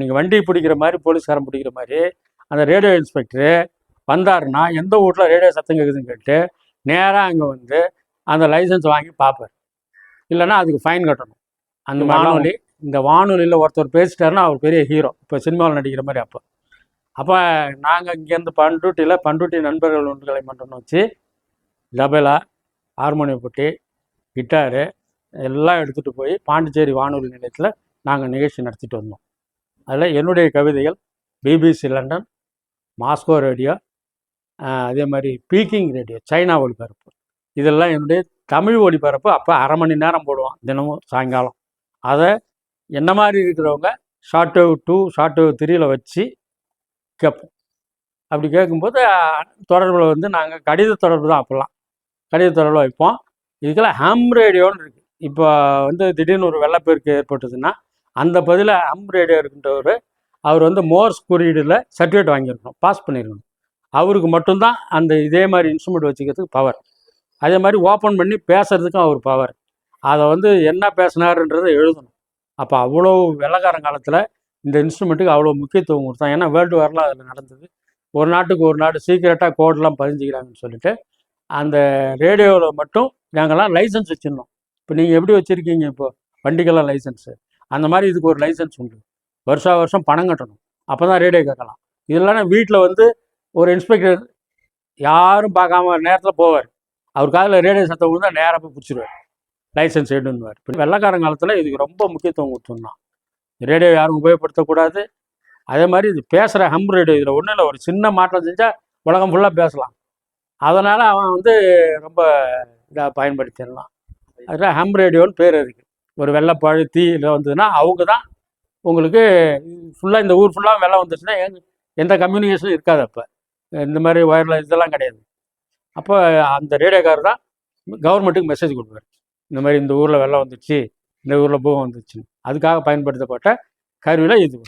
நீங்கள் வண்டி பிடிக்கிற மாதிரி போலீஸ்காரன் பிடிக்கிற மாதிரி அந்த ரேடியோ இன்ஸ்பெக்டரு வந்தாருன்னா எந்த வீட்டில் ரேடியோ சத்தம் கேட்குதுன்னு கேட்டு நேராக அங்கே வந்து அந்த லைசன்ஸ் வாங்கி பார்ப்பார். இல்லைன்னா அதுக்கு ஃபைன் கட்டணும். அந்த வானொலி இந்த வானொலியில் ஒருத்தர் பேசிட்டாருன்னா அவர் பெரிய ஹீரோ. இப்போ சினிமாவில் நடிக்கிற மாதிரி அப்போ. அப்போ நாங்கள் இங்கேருந்து பண்ருட்டியில் பண்ருட்டி நண்பர்கள் ஒன்றுகளை மட்டும் வச்சு டபேலா ஹார்மோனியம் பெட்டி கிட்டாரு எல்லாம் எடுத்துகிட்டு போய் பாண்டிச்சேரி வானொலி நிலையத்தில் நாங்கள் நிகழ்ச்சி நடத்திட்டு வந்தோம். அதில் என்னுடைய கவிதைகள் பிபிசி லண்டன் மாஸ்கோ ரேடியோ அதே மாதிரி பீக்கிங் ரேடியோ சைனா ஒளிபரப்பு இதெல்லாம் என்னுடைய தமிழ் ஒளிபரப்பு அப்போ அரை மணி நேரம் போடுவோம் தினமும் சாயங்காலம். அதை என்ன மாதிரி இருக்கிறவங்க short wave two short wave த்ரீயில் வச்சு கேட்போம். அப்படி கேட்கும்போது தொடர்பில் வந்து நாங்கள் கடித தொடர்பு தான் அப்போல்லாம். கடித தொடர்பில் வைப்போம். இதுக்கெல்லாம் ஹாம் ரேடியோன்னு இருக்குது இப்போ வந்து திடீர்னு ஒரு வெள்ளப்பெருக்கு ஏற்பட்டதுன்னா அந்த பதில ஹம் இருக்கின்றவர் அவர் வந்து மோர்ஸ் குறியீடில் சர்டிஃபிகேட் வாங்கியிருக்கணும் பாஸ் பண்ணியிருக்கணும். அவருக்கு மட்டும்தான் அந்த இதே மாதிரி இன்ஸ்ட்ருமெண்ட் வச்சுக்கிறதுக்கு பவர் அதே மாதிரி ஓப்பன் பண்ணி பேசுறதுக்கும் அவர் பவர் அதை வந்து என்ன பேசினாருன்றதை எழுதணும். அப்போ அவ்வளோ வெள்ளக்காரன் காலத்தில் இந்த இன்ஸ்ட்ருமெண்ட்டுக்கு அவ்வளோ முக்கியத்துவம் கொடுத்தான். ஏன்னா வேர்ல்டு வாரில் அதில் நடந்தது. ஒரு நாட்டுக்கு ஒரு நாடு சீக்கிரட்டாக கோடெலாம் பதிஞ்சுக்கிறாங்கன்னு சொல்லிட்டு அந்த ரேடியோவில் மட்டும் நாங்கள்லாம் லைசன்ஸ் வச்சுருந்தோம் இப்போ நீங்கள் எப்படி வச்சுருக்கீங்க இப்போது வண்டிக்கெல்லாம் லைசன்ஸு அந்த மாதிரி இதுக்கு ஒரு லைசன்ஸ் உண்டு. வருஷா வருஷம் பணம் கட்டணும். அப்போ தான் ரேடியோ கேட்கலாம். இதெல்லாம் வீட்டில் வந்து ஒரு இன்ஸ்பெக்டர் யாரும் பார்க்காம நேரத்தில் போவார். அவர் காதில் ரேடியோ சத்தம் விழுந்தா நேராக போய் பிடிச்சிருவார். லைசன்ஸ் எடுன்னுவார். இப்போ வெள்ளக்காரன் காலத்தில் இதுக்கு ரொம்ப முக்கியத்துவம் கொடுத்துருந்தான் ரேடியோ யாரும் உபயோகப்படுத்தக்கூடாது. அதே மாதிரி இது பேசுகிற ஹம் ரேடியோ இதில் ஒன்றும் இல்லை. ஒரு சின்ன மாற்றம் செஞ்சால் உலகம் ஃபுல்லாக பேசலாம். அதனால் அவன் வந்து ரொம்ப இதாக பயன்படுத்திடலாம். அதில் ஹம் ரேடியோன்னு பேர் இருக்குது ஒரு வெள்ளை தீ இல்லை வந்ததுன்னா அவங்க தான் உங்களுக்கு ஃபுல்லாக இந்த ஊர் ஃபுல்லாக வெள்ளம் வந்துச்சுன்னா எந்த கம்யூனிகேஷனும் இருக்காது அப்போ. இந்த மாதிரி ஒயர்லெஸ் இதெல்லாம் கிடையாது. அப்போ அந்த ரேடியோக்காரர் தான் கவர்மெண்ட்டுக்கு மெசேஜ் கொடுப்பார். இந்த மாதிரி இந்த ஊரில் வெள்ளம் வந்துச்சு இந்த ஊரில் பூகம் வந்துச்சு அதுக்காக பயன்படுத்தப்பட்ட கருவியில் இது.